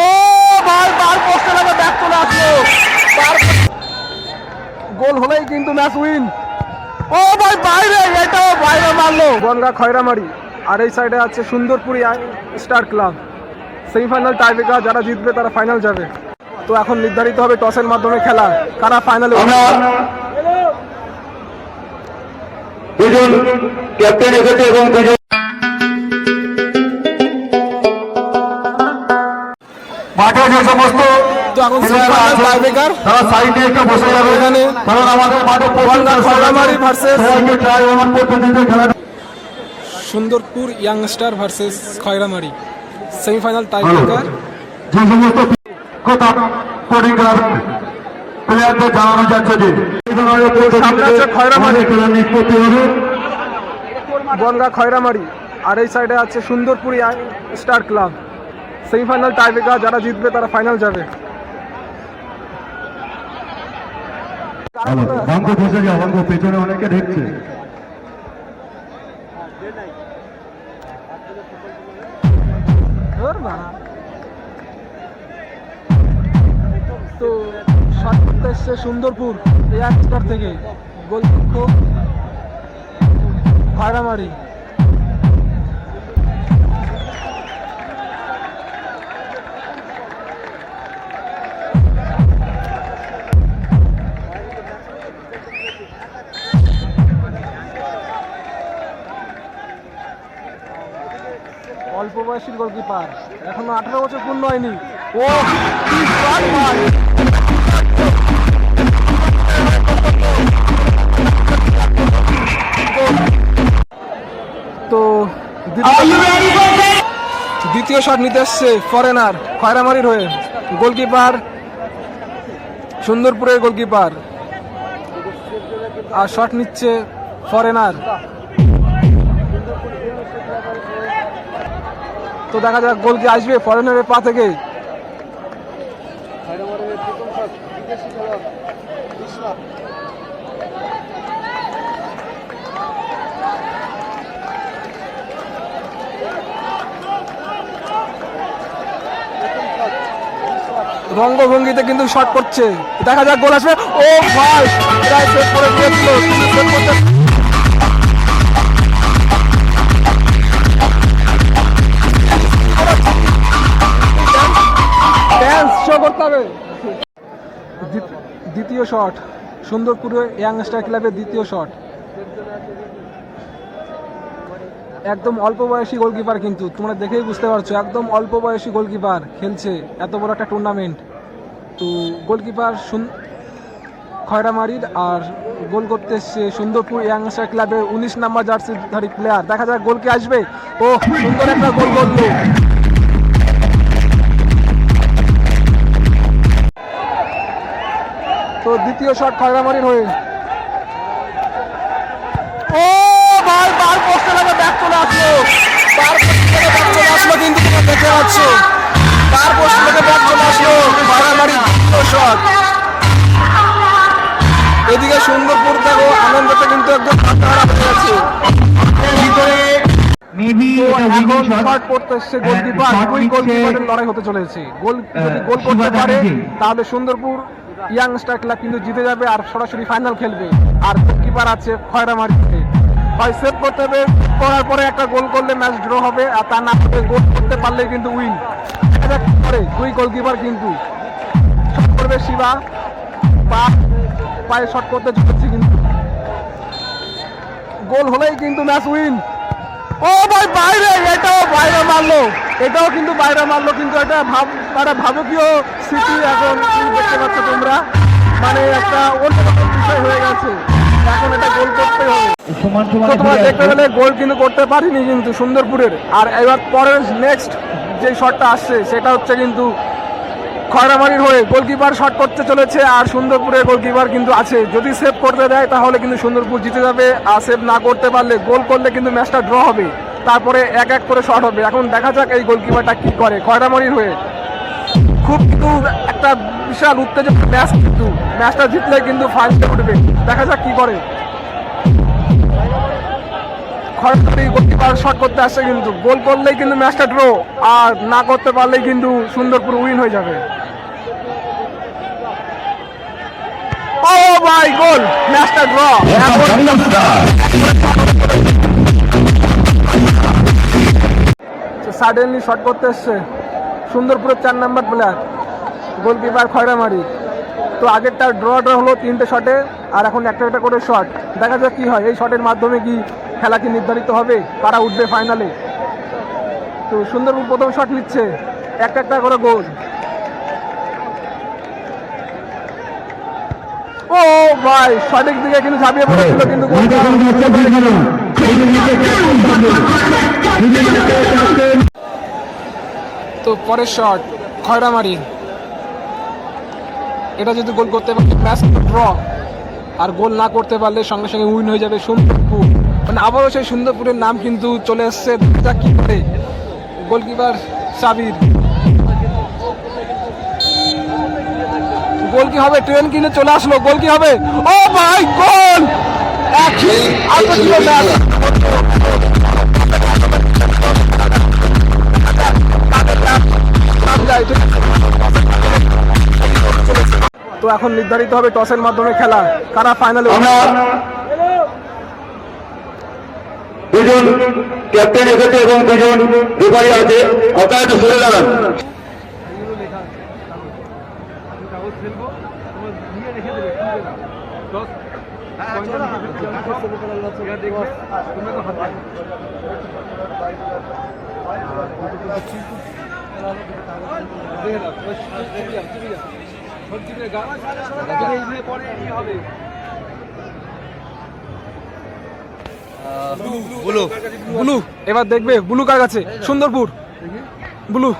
ও ভাই বার পোস্টে লাগা ব্যাক চলে আসলো। গোল হলেই কিন্তু ম্যাচ উইন ও ভাই বাইরে এটাও বাইরে মারলো। গঙ্গা খয়রামারি। আর এই সাইডে আছে Sundarpuri star club. Semifinal tiebreaker যারা জিতবে তারা ফাইনাল যাবে। তো এখন নির্ধারিত হবে টসের মাধ্যমে খেলা। কারা ফাইনালে দুজন ক্যাপ্টেন এসেছে এবং দুজন মাঠে যে সমস্ত। তারা সাইডে একটু বসে যাবে। এখানে কারণ আমাদের মাঠে Sundarpur youngster versus Khoyramari. Semifinal tiebreaker যে সমস্ত কথা স্পোর্টিং ক্লাব প্লেয়ারদের জানানো যাচ্ছে যে গঙ্গা খয়রামারি। আর এই সাইডে আছে Sundarpuri star club semifinal tiebreaker যারা জিতবে তারা ফাইনাল যাবে। অঙ্ক বসে যাও অঙ্ক পেছনে অনেকে দেখছে। তো শট করতে এসছে সুন্দরপুর থেকে গোলরক্ষক খয়রামারি অল্প বয়সীর গোলকিপার এখনও আঠারো বছর পূর্ণ হয়নি। ও! তো দ্বিতীয়- শট নিতে এসছে ফরেনার খয়রামারির হয়ে। গোলকিপার সুন্দরপুরের গোলকিপার আর শট নিচ্ছে ফরেনার তো দেখা যাক গোল কি আসবে, ফরেনারের পা থেকে রঙ্গভঙ্গিতে কিন্তু শট করছে। দেখা যাক গোল আসবে। ও ভাই, প্রায় সেভ করে দিয়েছিল শট। সুন্দরপুরে ইয়াংস্টার ক্লাবের দ্বিতীয় শট। একদম অল্প বয়সী গোলকিপার কিন্তু, তোমরা দেখেই বুঝতে পারছ, একদম অল্প বয়সী গোলকিপার খেলছে, এত বড় একটা টুর্নামেন্ট তো গোলকিপার খয়রামারির আর গোল করতে এসছে সুন্দরপুর ইয়াংস্টার ক্লাবের উনিশ নাম্বার জার্সিধারী প্লেয়ার দেখা যাক গোল কি আসবে। ও সুন্দর একটা গোল করল। দ্বিতীয় শট খয়রামারির হয়ে। ও ভাই বার পোস্টে লাগা ব্যাক চলে আসলো। বার পোস্টে লাগা ব্যাক চলে আসলো কিন্তু তোমরা দেখতে পাচ্ছ বার পোস্টে লাগা ব্যাক চলে আসলো খয়রামারির দ্বিতীয় শট এদিকে সুন্দরপুর দেখো আনন্দতে কিন্তু একদম হাতহারা হয়ে গেছে। তো এখন শট করতে এসছে গোলকিপার দুই গোলকিপারের লড়াই হতে চলেছে। গোল যদি গোল করতে পারে তাহলে সুন্দরপুর ইয়াংস্টার ক্লাব কিন্তু জিতে যাবে আর সরাসরি ফাইনাল খেলবে। আর গোলকিপার আছে খয়রামারিতে হয় সেভ করতে হবে, করার পরে একটা গোল করলে ম্যাচ ড্র হবে, আর তা না হলে গোল করতে পারলে কিন্তু উইন করে, দুই গোলকিপার কিন্তু। করবে শিবা। পা, পায়ে শট করতে চলেছে কিন্তু। গোল হলেই কিন্তু ম্যাচ উইন ও ভাই, বাইরে, এটাও বাইরে মারলো। এটাও কিন্তু বাইরে মারলো কিন্তু এটা ভাব একটা ভাবকীয় স্মৃতি এখন দেখতে পাচ্ছ তোমরা। মানে একটা অন্যরকম বিষয় হয়ে গেছে। এখন এটা গোল করতে হবে। তো তোমরা দেখতে গেলে গোল কিন্তু করতে পারিনি কিন্তু সুন্দরপুরের। আর এবার পরের নেক্সট যে শটটা আসছে সেটা হচ্ছে কিন্তু খয়রামারির হয়ে গোলকিপার শট করতে চলেছে আর সুন্দরপুরের গোলকিপার কিন্তু আছে। যদি সেভ করতে দেয় তাহলে কিন্তু সুন্দরপুর জিতে যাবে। আর সেভ না করতে পারলে গোল করলে কিন্তু ম্যাচটা ড্র হবে। তারপরে এক এক করে শট হবে। এখন দেখা যাক এই গোলকিপারটা কি করে। খয়রামারির হয়ে। খুব কিন্তু একটা বিশাল উত্তেজক ম্যাচ কিন্তু। ম্যাচটা জিতলে কিন্তু ফাইনালে উঠবে। দেখা যাক কি করে। খড়গপুরি গোলকিপার শট করতে আসছে কিন্তু। গোল করলেই কিন্তু ম্যাচটা ড্র আর না করতে পারলেই কিন্তু সুন্দরপুর উইন হয়ে যাবে। ও ভাই গোল ম্যাচটা ড্র সাডেনলি শট করতে এসছে। সুন্দরপুরের চার নাম্বার প্লেয়ার গোলকিপার খয়রামারি তো আগেরটা ড্র ড্র হলো তিনটে শটে আর এখন একটা একটা করে শট দেখা যাক কি হয় এই শটের মাধ্যমে কি খেলা কি নির্ধারিত হবে কারা উঠবে ফাইনালে তো সুন্দরপুর প্রথম শট নিচ্ছে একটা একটা করে গোল ও ভাই সঠিক দিকে কিন্তু ঝাঁপিয়ে পড়েছিল কিন্তু গোলটা তো পরের শট খয়রামারি। এটা যদি গোল করতে পারে, ম্যাচ ড্র। আর গোল না করতে পারলে সঙ্গে সঙ্গে উইন হয়ে যাবে সুন্দরপুর। মানে আবারও সেই সুন্দরপুরের নাম কিন্তু চলে এসছে দেখা কি করে গোলকিপার সাবির। গোল কি হবে? ট্রেন কিনে চলে আসলো। গোল কি হবে? ও ভাই, গোল! তো এখন নির্ধারিত হবে টসের মাধ্যমে খেলা। কারা ফাইনালে দুজন ক্যাপ্টেন এসেছে এবং দুজন রেফারি আছে। সরে দাঁড়ান ব্লু এবার দেখবে ব্লু কার কাছে? Sundarpur. Blue.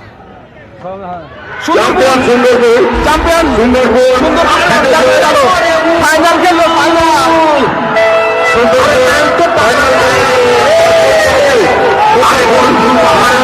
Champion Sundarpur. Champion Sundarpur. Final খেললো ফাইনাল আমাদের